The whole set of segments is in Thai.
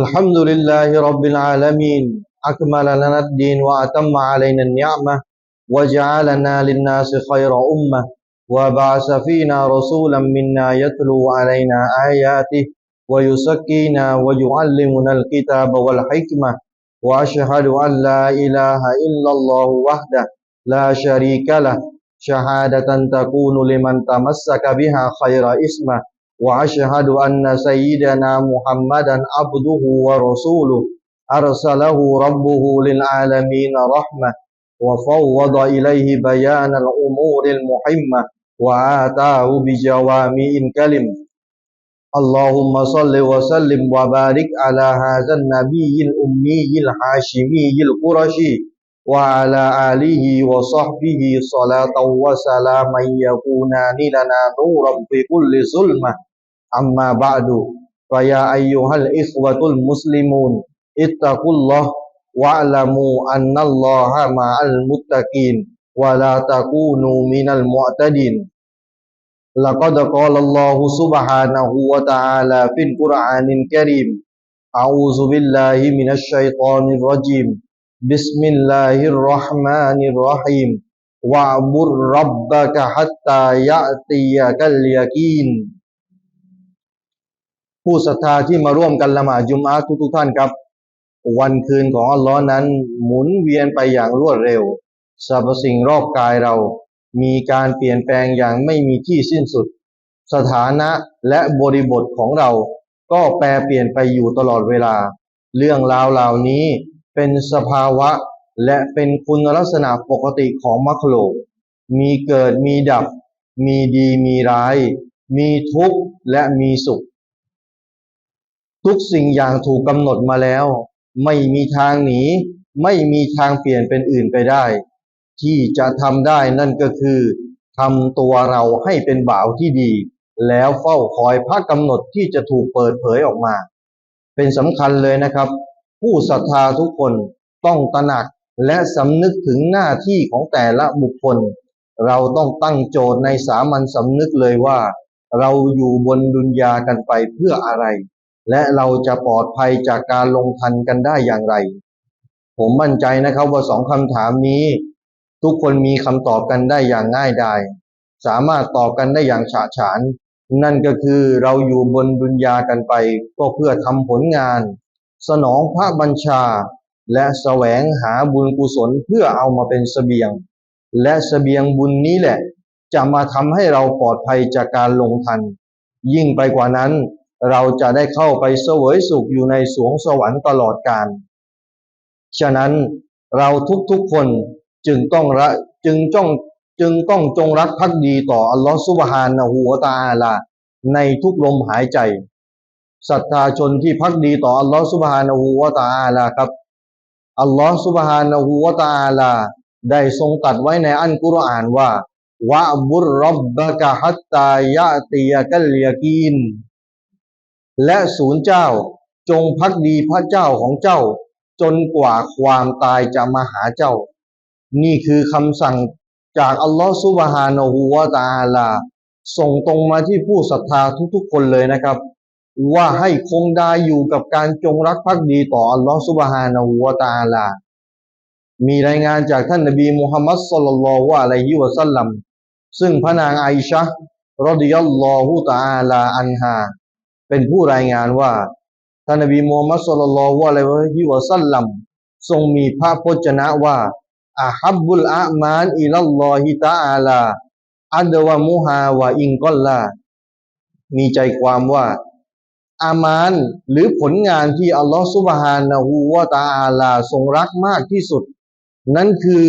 الحمد لله رب العالمين. أكمل لنا الدين وأتم علينا النعمة وجعلنا للناس خير أمة وبعث فينا رسولا منا يتلو علينا آياته ويزكينا ويعلمنا الكتاب والحكمة وأشهد أن لا إله إلا الله وحده لا شريك له. شهادة تكون لمن تمسك بها خير اسمه وأشهد أن سيدنا محمدا عبده ورسوله. أرسله ربه للعالمين رحمة وفوض إليه بيان الأمور المهمة وآتاه بجوامع كلم اللهم صل وسلم وبارك على هذا النبي الأمي الحاشمي القرشي وعلى آله وصحبه صلاة وسلاما يكونان لنا نورا في كل ظلمة أما بعد فيا أيها الإخوة المسلمون اتقوا الله واعلموا أن الله مع المتقين ولا تكونوا من المعتدين. لقد قال الله سبحانه وتعالى في القرآن الكريم أعوذ بالله من الشيطان الرجيم. بسم الله الرحمن الرحيم. واعبد ربك حتى يأتيك اليقين. ผู้ศรัทธาที่มาร่วมกันละหมาดจุมอาทุกทุกๆท่านครับ วันคืนของอัลลอฮ์นั้นหมุนเวียนไปอย่างรวดเร็วสรรพสิ่งรอบกายเรา มีการเปลี่ยนแปลงอย่างไม่มีที่สิ้นสุด สถานะและบริบทของเรา ก็แปรเปลี่ยนไปอยู่ตลอดเวลา เรื่องราวเหล่านี้เป็นสภาวะและเป็นคุณลักษณะปกติของมรรคโลกมีเกิดมีดับ มีดีมีร้าย มีทุกข์และมีสุข ทุกสิ่งอย่างถูกกำหนดมาแล้ว ไม่มีทางหนี ไม่มีทางเปลี่ยนเป็นอื่นไปได้ ที่จะทำได้นั่นก็คือทำตัวเราให้เป็นบ่าวที่ดี แล้วเฝ้าคอยพระกำหนดที่จะถูกเปิดเผยออกมา เป็นสำคัญเลยนะครับ ผู้ศรัทธาทุกคนต้องตระหนักและสำนึกถึงหน้าที่ของแต่ละบุคคล เราต้องตั้งโจทย์ในสามัญสำนึกเลยว่า เราอยู่บนดุนยากันไปเพื่ออะไร และเราจะปลอดภัยจากการลงทันกันได้อย่างไร ผมมั่นใจนะครับว่าสองคำถามนี้ ทุกคนมีคำตอบกันได้อย่างง่ายดายสามารถตอบกันได้อย่างฉะฉาน นั่นก็คือเราอยู่บนดุนยากันไป ก็เพื่อทำผลงาน สนองพระบัญชา และแสวงหาบุญกุศลเพื่อเอามาเป็นเสบียง และเสบียงบุญนี้แหละ จะมาทำให้เราปลอดภัยจากการลงทัน ยิ่งไปกว่านั้น เราจะได้เข้าไปเสวยสุขอยู่ในสวงสวรรค์ตลอดกาลฉะนั้นเราทุกๆคนจึงต้องระจึงจ้องจึงต้องจงรักภักดีต่ออัลลอฮฺซุบฮานะฮูวตะอาลาในทุกลมหายใจศรัทธาชนที่พักดีต่ออัลลอฮฺซุบฮานะฮูวตะอาลาครับอัลลอฮฺซุบฮานะฮูวตะอาลาได้ทรงตัดไว้ในอันกุรอานว่าวะบุรรับบะกะฮัตตายะติยะกัลยากีน และศูนย์เจ้าจงพักดีพระเจ้าของเจ้า จนกว่าความตายจะมาหาเจ้า นี่คือคำสั่งจากอัลลอฮฺซุบฮานะฮูวะตาลา ส่งตรงมาที่ผู้ศรัทธาทุกๆคนเลยนะครับ ว่าให้คงไดาอยู่กับการจงรักภักดีต่ออัลลอฮฺซุบฮานะฮูวะตาลา มีรายงานจากท่านนบีมุฮัมมัดสุลลัลลอฮุอะลัยฮิวะสัลลัมซึ่งพระนางไอชะรดิยัลลอฮุตาลาอันฮา เป็นผู้รายงานว่าท่านนบีมูฮัมมัดสุลลัลลอฮุอะลัยฮิวะสัลลัมทรงมีพระพจนะว่าอาฮับบุลอามานอิลลลอฮิตะอาลาอัดวะมุฮาวะอิงกอลลามีใจความว่า อามานหรือผลงานที่อัลลอฮฺซุบฮานะฮูวะตะอาลาทรงรักมากที่สุด นั่นคือ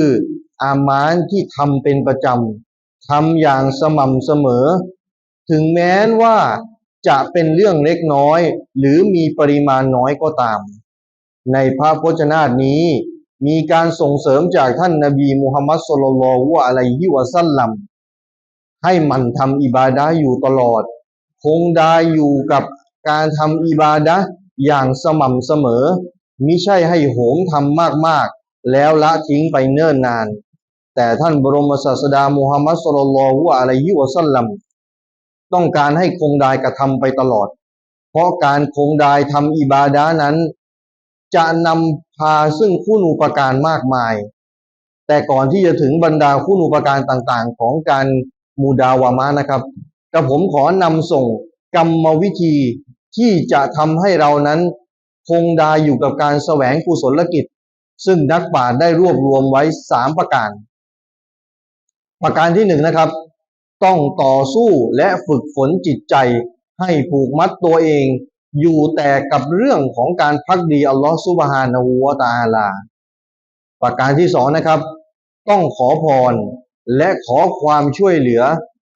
อามานที่ทำเป็นประจำทำอย่างสม่ำเสมอ ถึงแม้นว่า จะเป็นเรื่องเล็กน้อย หรือมีปริมาณน้อยก็ตาม ในพระพจนาตนี้ มีการส่งเสริมจากท่านนบีมุฮัมมัดสุลลัลลอฮุอะลัยฮิวะสัลลัมให้มันทำอิบาดะอยู่ตลอด คงได้อยู่กับการทำอิบาดะอย่างสม่ำเสมอมิใช่ให้โหมทำมากๆ แล้วละทิ้งไปเนิ่นนาน แต่ท่านบรมศาสดามุฮัมมัดสุลลัลลอฮุอะลัยฮิวะสัลลัม ต้องการให้คงดายกระทำไปตลอด เพราะการคงดายทำอิบาดานั้น จะนำพาซึ่งคุณูปการมากมาย แต่ก่อนที่จะถึงบรรดาคุณูปการต่างๆ ของการมูดาวามะนะครับกระผมขอนำส่งกรรมวิธีที่จะทำให้เรานั้น คงดายอยู่กับการแสวงกุศลกิจ ซึ่งนักปราได้รวบรวมไว้สามประการ ประการที่หนึ่งนะครับ ต้องต่อสู้และฝึกฝนจิตใจ ให้ผูกมัดตัวเอง อยู่แต่กับเรื่องของการพักดีอัลลอฮฺซุบฮานะฮูวะตะอาลา ประการที่สองนะครับ ต้องขอพรและขอความช่วยเหลือ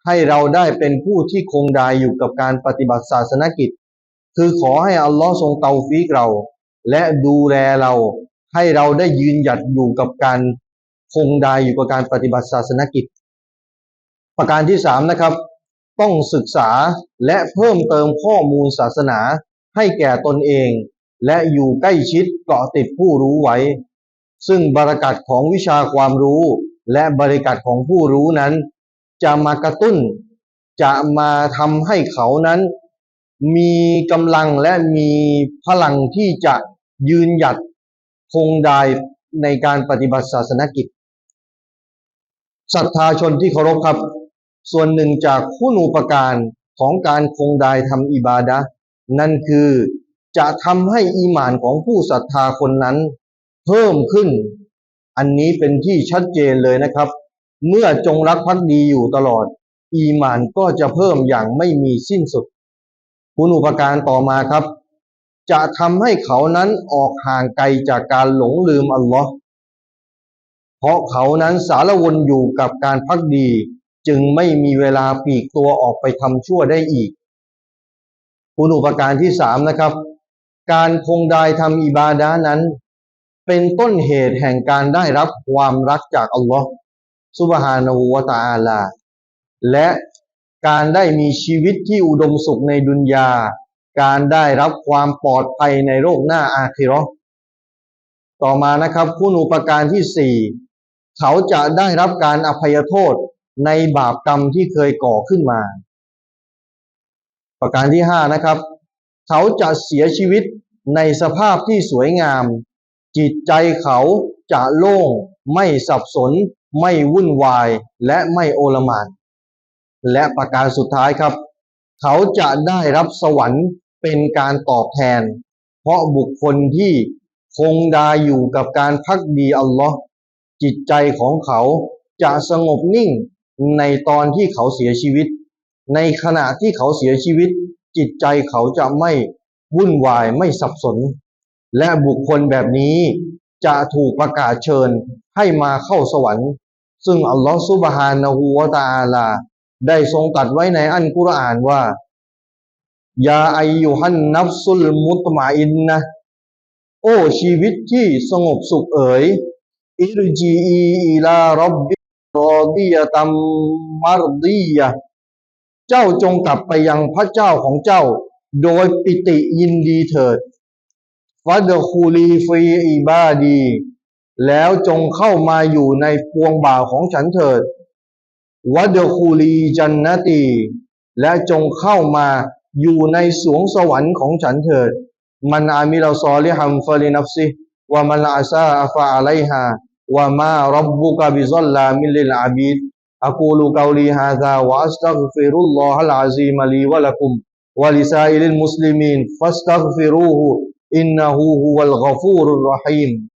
ให้เราได้เป็นผู้ที่คงดายอยู่กับการปฏิบัติศาสนกิจ คือขอให้อัลลอฮ์ทรงเตาฟีกเรา และดูแลเราให้เราได้ยืนหยัดอยู่กับการคงดายอยู่กับการปฏิบัติศาสนกิจ ประการที่สามนะครับ ต้องศึกษาและเพิ่มเติมข้อมูลศาสนาให้แก่ตนเอง และอยู่ใกล้ชิดเกาะติดผู้รู้ไว้ ซึ่งบรกัดของวิชาความรู้ และบริกัดของผู้รู้นั้น จะมากระตุ้น จะมาทำให้เขานั้น มีกำลังและมีพลังที่จะยืนหยัดคงดายในการปฏิบัติศาสนกิจศรัทธาชนที่เคารพครับ ส่วนหนึ่งจากคุณูปการของการคงดายทำอิบาดะนั่นคือจะทำให้อีหมานของผู้ศรัทธาคนนั้น เพิ่มขึ้น อันนี้เป็นที่ชัดเจนเลยนะครับ เมื่อจงรักภักดีอยู่ตลอด อีหมานก็จะเพิ่มอย่างไม่มีสิ้นสุด คุณอุปการต่อมาครับ จะทำให้เขานั้นออกห่างไกลจากการหลงลืมอัลลอฮ์เพราะเขานั้นสารวนอยู่กับการพักดี จึงไม่มีเวลาปีกตัวออกไปทำชั่วได้อีกคุณอุปการที่สามนะครับ การคงดายทำอิบาดานั้น เป็นต้นเหตุแห่งการได้รับความรักจากอัลลอฮ์ซุบฮานาหูวะตะอาลา และการได้มีชีวิตที่อุดมสุขในดุนยา การได้รับความปลอดภัยในโลกหน้าอาคิราะห์ต่อมานะครับคุณอุปการที่สี่เขาจะได้รับการอภัยโทษ ในบาปกรรมที่เคยก่อขึ้นมา ประการที่ห้านะครับ เขาจะเสียชีวิตในสภาพที่สวยงาม จิตใจเขาจะโล่ง ไม่สับสน ไม่วุ่นวายและไม่โอลมานและประการสุดท้ายครับ เขาจะได้รับสวรรค์เป็นการตอบแทน เพราะบุคคลที่คงดาอยู่กับการพักดีอัลลอฮ์จิตใจของเขาจะสงบนิ่ง ในตอนที่เขาเสียชีวิต ในขณะที่เขาเสียชีวิต จิตใจเขาจะไม่วุ่นวายไม่สับสน และบุคคลแบบนี้จะถูกประกาศเชิญให้มาเข้าสวรรค์ ซึ่งอัลลอฮฺซุบฮานะฮูวะตะอาลา ได้ทรงตัดไว้ในอันกุรอานว่ายาอายุฮันนัฟซุลมุตมาอินนะโอ้ชีวิตที่สงบสุขเอ๋ยอิรจีอีลารบบิ ดียตัมมารดียะเจ้าจงกลับไปยังพระเจ้าของเจ้า โดยปิติยินดีเถิดฟัดคูลีฟีอิบาดี แล้วจงเข้ามาอยู่ในพวงบ่าวของฉันเถิดวัดคูลีจันนตี และจงเข้ามาอยู่ในสวงสวรรค์ของฉันเถิด มันอามิลาซอลิฮัมฟาลินัฟซิวะมันอาซาอัฟะอะไลฮา وما ربك بظلام للعبيد أقول قولي هذا وأستغفر الله العظيم لي ولكم ولسائر المسلمين فاستغفروه إنه هو الغفور الرحيم